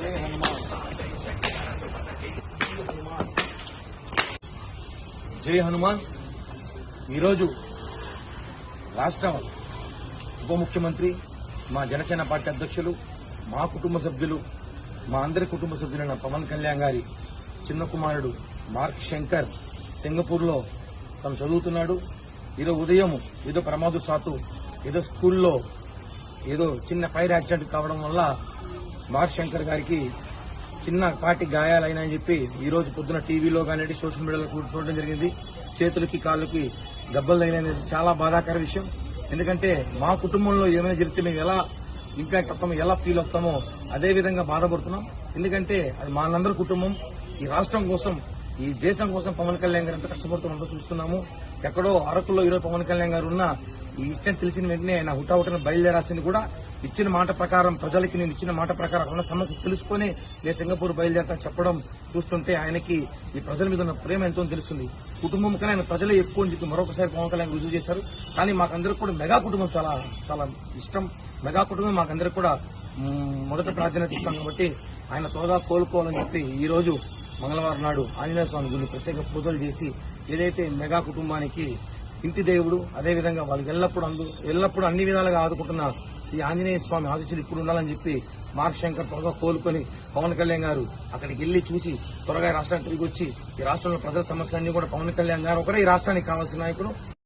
Yeah, I'm జై హనుమాన్. ఈరోజు రాష్ట్రం ఉప ముఖ్యమంత్రి మా జనసేన పార్టీ అధ్యక్షులు మా కుటుంబ సభ్యులు మా అందరి కుటుంబ సభ్యులైన పవన్ కళ్యాణ్ గారి చిన్న కుమారుడు మార్క్ శంకర్ సింగపూర్లో తను చదువుతున్నాడు. ఈరోజు ఉదయం ఏదో ప్రమాదశాత్తు ఏదో స్కూల్లో ఏదో చిన్న ఫైర్ యాక్సిడెంట్ కావడం వల్ల మార్క్ శంకర్ గారికి చిన్న పాటి గాయాలైనాయని చెప్పి ఈ రోజు పొద్దున టీవీలో కానీ సోషల్ మీడియాలో చూడడం జరిగింది. చేతులకి కాళ్ళకి దెబ్బలు తగినది చాలా బాధాకర విషయం. ఎందుకంటే మా కుటుంబంలో ఏమైనా జరిగితే మేము ఎలా ఇంపాక్ట్ అవుతామో ఎలా ఫీల్ అవుతామో అదే విధంగా బాధపడుతున్నాం. ఎందుకంటే అది మా కుటుంబం. ఈ రాష్ట్రం కోసం ఈ దేశం కోసం పవన్ కళ్యాణ్ గారు ఎంత కష్టపడుతున్నట్టు చూస్తున్నాము. ఎక్కడో అరకులో ఈరోజు పవన్ కళ్యాణ్ గారు ఉన్న ఈ ఇష్టం తెలిసిన వెంటనే ఆయన హుటాహుటను బయలుదేరాల్సింది కూడా ఇచ్చిన మాట ప్రకారం ప్రజలకి నేను ఇచ్చిన మాట ప్రకారం ఉన్న సమస్య తెలుసుకొని నేను సింగపూర్ బయలుదేరతా చెప్పడం చూస్తుంటే ఆయనకి ఈ ప్రజల మీద ఉన్న ప్రేమ ఎంతో తెలుస్తుంది. కుటుంబం కన్నా ఆయన ప్రజలే ఎక్కువ అని చెప్పి మరొకసారి పవన్ కళ్యాణ్ రుజువు చేశారు. కానీ మాకందరికి కూడా మెగా కుటుంబం చాలా చాలా ఇష్టం. మెగా కుటుంబం మాకందరికి కూడా మొదట ప్రాధాన్యత ఇస్తాం కాబట్టి ఆయన త్వరగా కోలుకోవాలని చెప్పి ఈ రోజు మంగళవారం నాడు ఆంజనేయ స్వామి గుడిని ప్రత్యేక పూజలు చేసి ఏదైతే మెగా కుటుంబానికి ఇంటి దేవుడు అదేవిధంగా వాళ్ళకి ఎల్లప్పుడూ అందు ఎల్లప్పుడూ అన్ని విధాలుగా ఆదుకుంటున్న శ్రీ ఆంజనేయ స్వామి ఆశీస్సులు ఇప్పుడు ఉండాలని చెప్పి మార్క్ శంకర్ త్వరగా కోలుకొని పవన్ కళ్యాణ్ గారు అక్కడికి వెళ్ళి చూసి త్వరగా రాష్ట్రానికి తిరిగి వచ్చి ఈ రాష్ట్రంలో ప్రజల సమస్యలన్నీ కూడా పవన్ కళ్యాణ్ గారు ఒకరే ఈ రాష్ట్రానికి కావాల్సిన నాయకుడు.